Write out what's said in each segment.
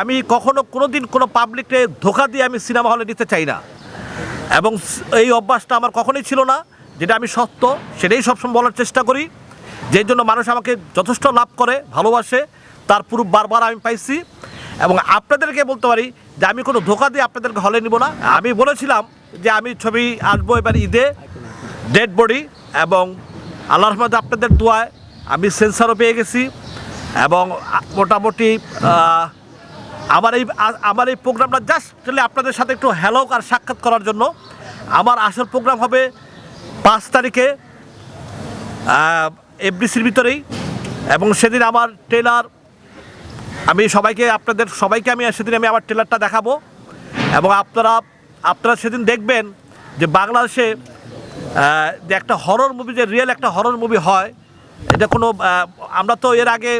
আমি কখনো কোনো দিন কোনো পাবলিককে ধোকা দিয়ে আমি সিনেমা হলে নিতে চাই না। এবং এই অভ্যাসটা আমার কখনোই ছিল না, যেটা আমি সত্য, সেটাই সবসময় বলার চেষ্টা করি। যেই জন্য মানুষ আমাকে যথেষ্ট লাভ করে, ভালোবাসে, তার পুরো বারবার আমি পাইছি। এবং আপনাদেরকে বলতে পারি যে আমি কোনো ধোকা দিয়ে আপনাদেরকে হলে নিব না। আমি বলেছিলাম যে আমি ছবি আসব এবার ঈদে ডেড বডি এবং আল্লাহ রহমতে আপনাদের দোয়ায় আমি সেন্সারও পেয়ে গেছি। এবং মোটামুটি আমার এই আমার এই প্রোগ্রামটা জাস্ট আপনাদের সাথে একটু হ্যালো আর সাক্ষাৎ করার জন্য। আমার আসল প্রোগ্রাম হবে পাঁচ তারিখে এফডিসির ভিতরেই। এবং সেদিন আমার ট্রেলার আমি সবাইকে, আপনাদের সবাইকে আমি, সেদিন আমি আমার ট্রেলারটা দেখাবো। এবং আপনারা আপনারা সেদিন দেখবেন যে বাংলাদেশে যে একটা হরর মুভি যে রিয়েল একটা হরর মুভি হয়, এটা কোনো আমরা তো এর আগে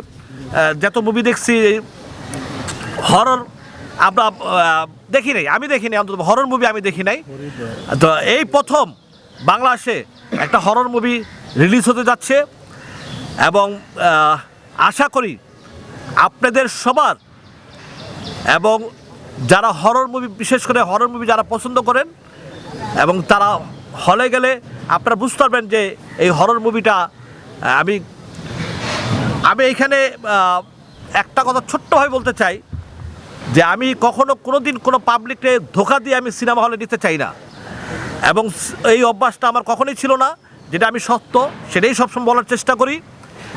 যত মুভি দেখছি হরর আমরা দেখি নাই, আমি দেখি নাই, অন্তত হরর মুভি আমি দেখি নাই। তো এই প্রথম বাংলাদেশে একটা হরর মুভি রিলিজ হতে যাচ্ছে এবং আশা করি আপনাদের সবার এবং যারা হরর মুভি বিশেষ করে হরর মুভি যারা পছন্দ করেন এবং তারা হলে গেলে আপনারা বুঝতে পারবেন যে এই হরর মুভিটা আমি আমি এখানে একটা কথা ছোট্টভাবে বলতে চাই। যে আমি কখনো কোনো দিন কোনো পাবলিককে ধোকা দিয়ে আমি সিনেমা হলে নিতে চাই না। এবং এই অভ্যাসটা আমার কখনোই ছিল না, যেটা আমি সত্য, সেটাই সবসময় বলার চেষ্টা করি।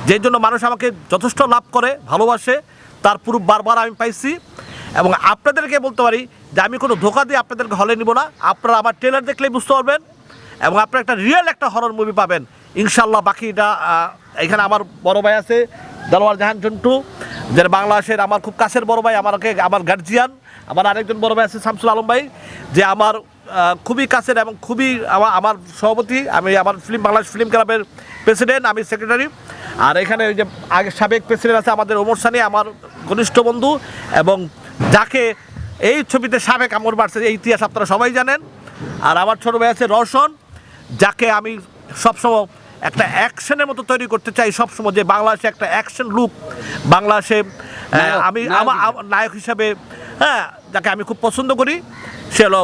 যেই জন্য মানুষ আমাকে যথেষ্ট লাভ করে, ভালোবাসে, তার পুরো বারবার আমি পাইছি। এবং আপনাদেরকে বলতে পারি যে আমি কোনো ধোকা দিয়ে আপনাদেরকে হলে নিব না। আপনারা আমার ট্রেলার দেখলেই বুঝতে পারবেন। এবং আপনারা একটা রিয়েল একটা হরর মুভি পাবেন। ইনশাল্লাহ বাকিটা এখানে আমার বড় ভাই আছে দলওয়ার জাহান জন্টু যারা বাংলাদেশের আমার খুব কাছের বড় ভাই, আমাকে, আমার গার্জিয়ান আমার আরেকজন বড় ভাই আছে শামসুল আলম ভাই, যে আমার খুবই কাছের এবং খুবই আমার আমার সভাপতি, আমি আমার ফিল্ম, বাংলাদেশ ফিল্ম ক্লাবের প্রেসিডেন্ট আমি সেক্রেটারি আর এখানে ওই যে আগে সাবেক প্রেসিডেন্ট আছে আমাদের ওমর সানি, আমার ঘনিষ্ঠ বন্ধু, এবং যাকে এই ছবিতে সাবেক আমর বাড়ছে এই ইতিহাস আপনারা সবাই জানেন। আর আমার ছোট ভাই আছে রওশন, যাকে আমি সবসময় একটা অ্যাকশনের মতো তৈরি করতে চাই সবসময় যে বাংলাদেশে একটা অ্যাকশন লুক বাংলাদেশে আমি আমার নায়ক হিসাবে হ্যাঁ যাকে আমি খুব পছন্দ করি সে হলো